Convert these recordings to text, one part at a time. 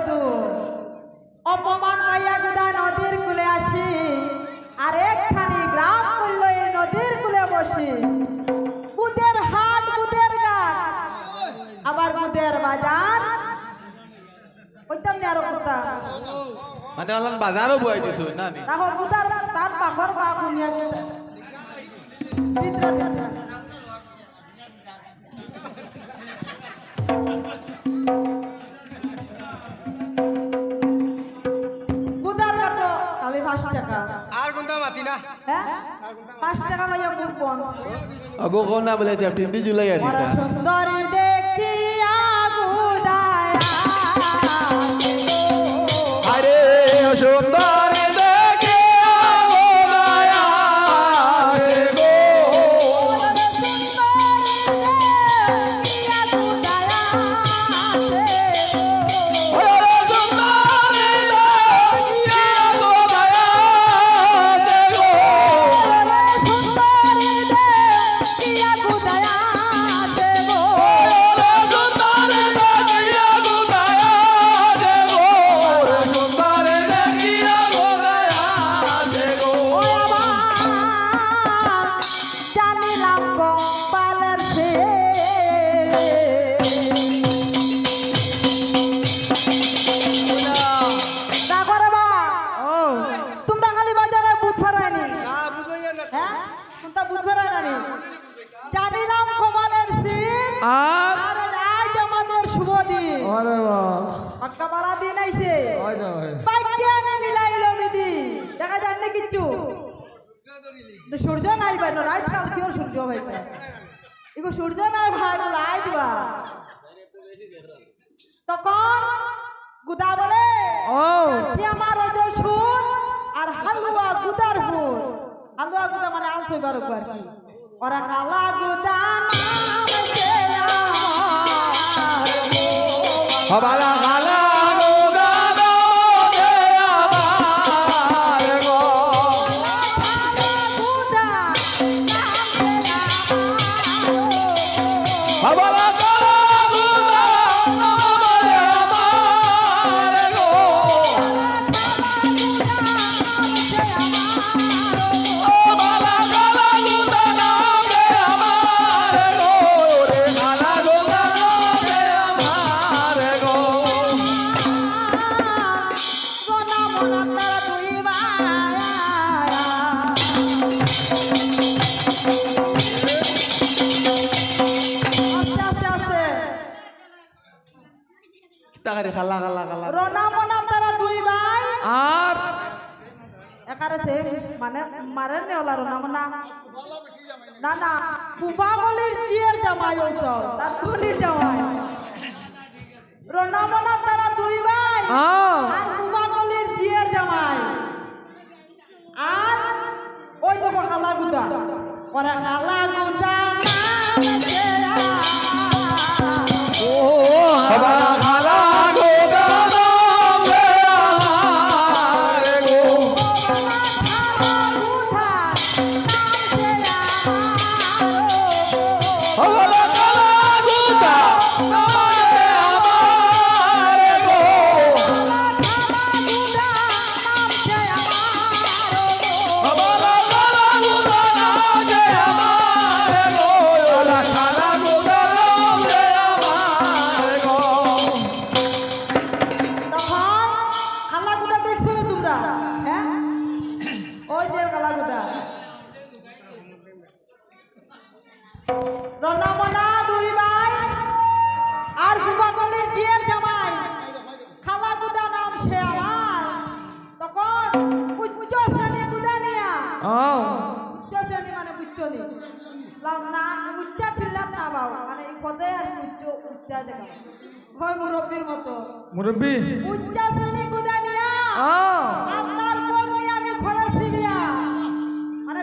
মধু অপমান পাইয়া গুদা নদীর কূলে আসি আর একখানি গ্রাম মূল্য এই নদীর কূলে বসি। বুদের হাট বুদের গান আবার বুদের বাজার। ওইতাম নি আরও কথা? মানে অলন বাজারও বই দিছো না নি? দেখো বুদার তার পাখর পা খুনিয়া চিত্র પાંચ ટકા ભાઈ અમુક કોણ અગો કોણ ના બોલે સેફટી બીજું લઈ આવી আর আর আজ আমাদের শুভ দিন। আরে বাহ বাড়া দিন আইছে। ওই না ওই বাক্যানে মিলাইল মিদি। দেখা যায় না কিচ্ছু। সূর্য নাই ভাই না রাত কাল কি সূর্য ভাই ভাই? এগো সূর্য নাই ভাই না লাইট বা? তখন গুদা বলে ও। আমার রজ সুর আর হালুয়া গুদার হুর হালুয়া গুদা মানে আলসো বার উপর কি? ওরা কালা গুদা Hop à la rage. তাকারে খালা খালা খালা। রনা মনা তারা দুই ভাই। আর? একারে সে মানে মারে নে ওলা রনা মনা। না না কুবা গলির জিয়ের জামাই হইছ? তার গলির জামাই। রনা মনা তারা দুই ভাই। আর কুবা গলির জিয়ের জামাই। আর ওই তো খালা গুদা। ওরা যে কালাগুদা দুই ভাই আর গুবাগলের জিয়ের জামাই। নাম সে আমার। তখন উচ্চ শ্রেণি গুদা নিয়া উচ্চ শ্রেণি মানে উচ্চ নি না উচ্চা ঠিল্লাত না বাবা মানে পদে আর উচ্চ উচ্চা দেখা হয় মুরব্বীর মতো। মুরব্বী। উচ্চ শ্রেণি গুদা নিয়া আপনার কর্মী আমি খরচ দিবিয়া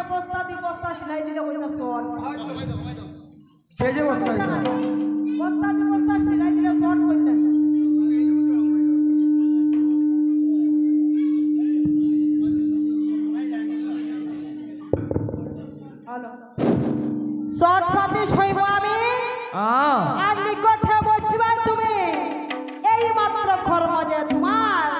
মাসে বস্তা দি বস্তা সেলাই দিলে ওইটা সেই যে বস্তা বস্তা দি বস্তা দিলে সর আর নিকটে তুমি এই মাত্র যে তোমার।